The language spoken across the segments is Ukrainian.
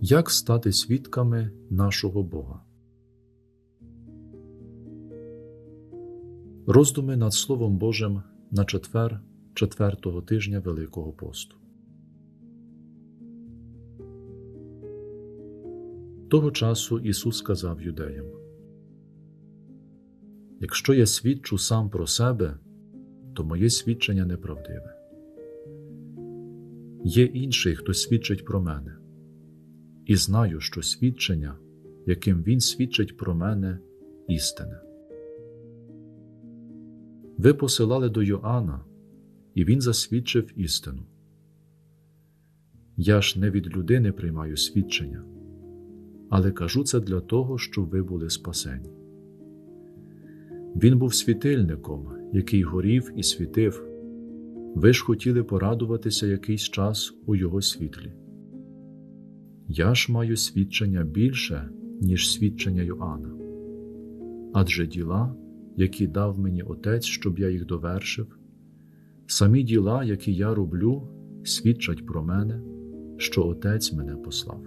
Як стати свідками нашого Бога? Роздуми над Словом Божим на четвер четвертого тижня Великого посту. Того часу Ісус сказав юдеям: Якщо я свідчу сам про себе, то моє свідчення неправдиве. Є інший, хто свідчить про мене, і знаю, що свідчення, яким Він свідчить про мене, істине. Ви посилали до Йоанна, і він засвідчив істину. Я ж не від людини приймаю свідчення, але кажу це для того, щоб ви були спасені. Він був світильником, який горів і світив. Ви ж хотіли порадуватися якийсь час у його світлі. Я ж маю свідчення більше, ніж свідчення Йоанна. Адже діла, які дав мені Отець, щоб я їх довершив, самі діла, які я роблю, свідчать про мене, що Отець мене послав.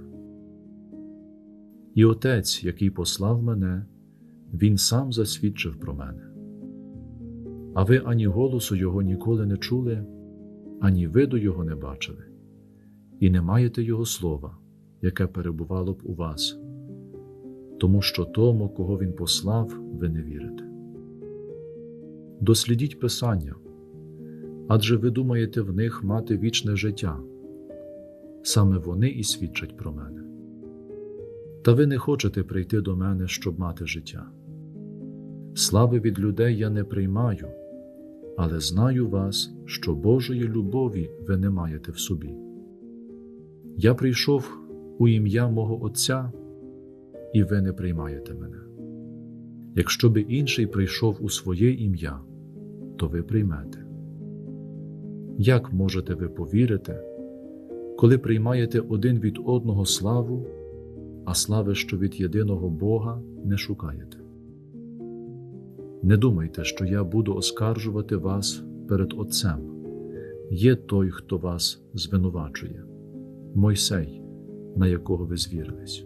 І Отець, який послав мене, Він сам засвідчив про мене. А ви ані голосу Його ніколи не чули, ані виду Його не бачили, і не маєте Його слова, яке перебувало б у вас, тому що тому, кого Він послав, ви не вірите. Дослідіть Писання, адже ви думаєте в них мати вічне життя, саме вони і свідчать про мене. Та ви не хочете прийти до мене, щоб мати життя. Слави від людей я не приймаю, але знаю вас, що Божої любові ви не маєте в собі. Я прийшов у ім'я мого Отця, і ви не приймаєте мене. Якщо би інший прийшов у своє ім'я, то ви приймете. Як можете ви повірити, коли приймаєте один від одного славу, а слави, що від єдиного Бога, не шукаєте? Не думайте, що я буду оскаржувати вас перед Отцем. Є той, хто вас звинувачує, Мойсей, на якого ви звірились.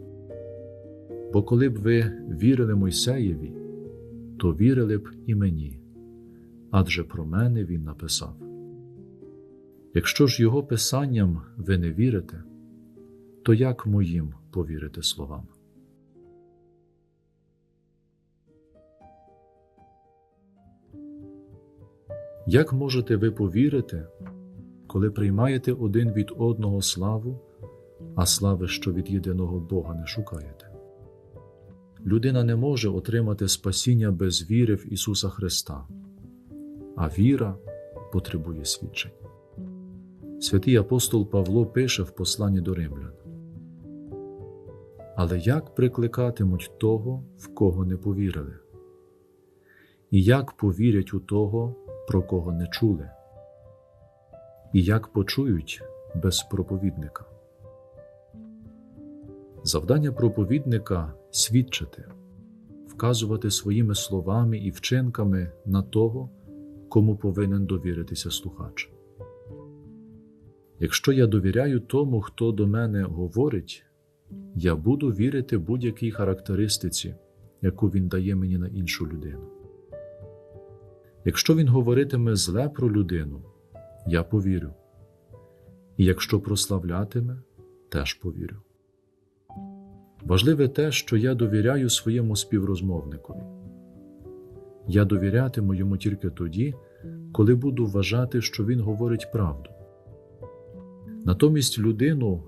Бо коли б ви вірили Мойсеєві, то вірили б і мені, адже про мене він написав. Якщо ж його писанням ви не вірите, то як моїм повірите словам? Як можете ви повірити, коли приймаєте один від одного славу, а слави, що від єдиного Бога не шукаєте? Людина не може отримати спасіння без віри в Ісуса Христа, а віра потребує свідчень. Святий апостол Павло пише в посланні до римлян. Але як прикликатимуть того, в кого не повірили? І як повірять у того, про кого не чули? І як почують без проповідника? Завдання проповідника свідчити, вказувати своїми словами і вчинками на того, кому повинен довіритися слухач. Якщо я довіряю тому, хто до мене говорить, я буду вірити будь-якій характеристиці, яку він дає мені на іншу людину. Якщо він говоритиме зле про людину, я повірю, і якщо прославлятиме, теж повірю. Важливе те, що я довіряю своєму співрозмовникові. Я довірятиму йому тільки тоді, коли буду вважати, що він говорить правду. Натомість людину,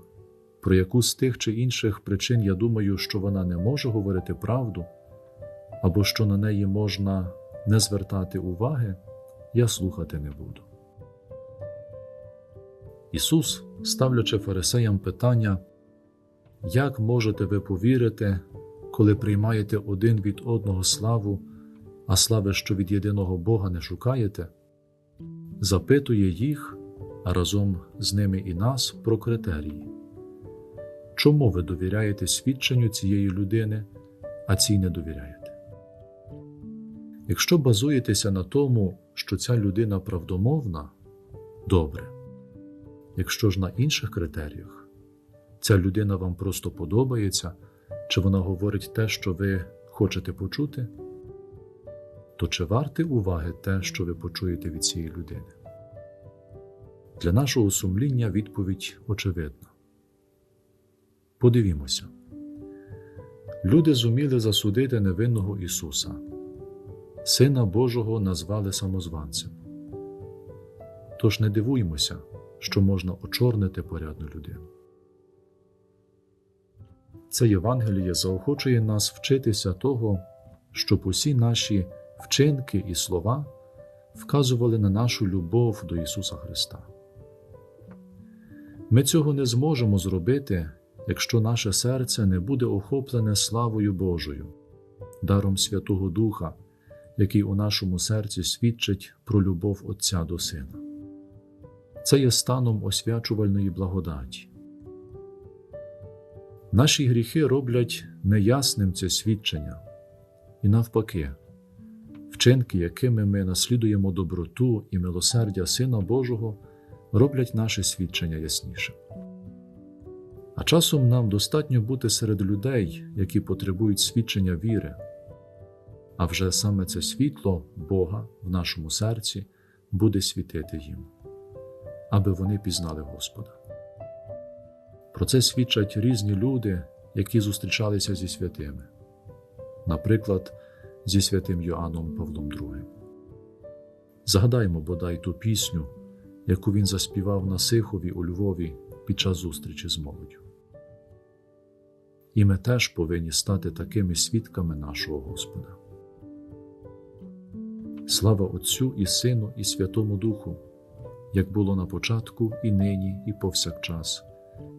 про яку з тих чи інших причин я думаю, що вона не може говорити правду, або що на неї можна не звертати уваги, я слухати не буду. Ісус, ставлячи фарисеям питання, як можете ви повірити, коли приймаєте один від одного славу, а слави, що від єдиного Бога не шукаєте, запитує їх, а разом з ними і нас про критерії. Чому ви довіряєте свідченню цієї людини, а цій не довіряєте? Якщо базуєтеся на тому, що ця людина правдомовна, добре. Якщо ж на інших критеріях, ця людина вам просто подобається, чи вона говорить те, що ви хочете почути, то чи варте уваги те, що ви почуєте від цієї людини? Для нашого сумління відповідь очевидна. Подивімося. Люди зуміли засудити невинного Ісуса, Сина Божого назвали самозванцем. Тож не дивуймося, що можна очорнити порядну людину. Це Євангеліє заохочує нас вчитися того, щоб усі наші вчинки і слова вказували на нашу любов до Ісуса Христа. Ми цього не зможемо зробити, якщо наше серце не буде охоплене славою Божою, даром Святого Духа, який у нашому серці свідчить про любов Отця до Сина. Це є станом освячувальної благодаті. Наші гріхи роблять неясним це свідчення, і навпаки, вчинки, якими ми наслідуємо доброту і милосердя Сина Божого, роблять наше свідчення яснішим. А часом нам достатньо бути серед людей, які потребують свідчення віри, а вже саме це світло Бога в нашому серці буде світити їм, аби вони пізнали Господа. Про це свідчать різні люди, які зустрічалися зі святими, наприклад, зі святим Йоанном Павлом II. Згадаймо бодай ту пісню, яку він заспівав на Сихові у Львові під час зустрічі з молоддю. І ми теж повинні стати такими свідками нашого Господа. Слава Отцю і Сину, і Святому Духу, як було на початку, і нині, і повсякчас,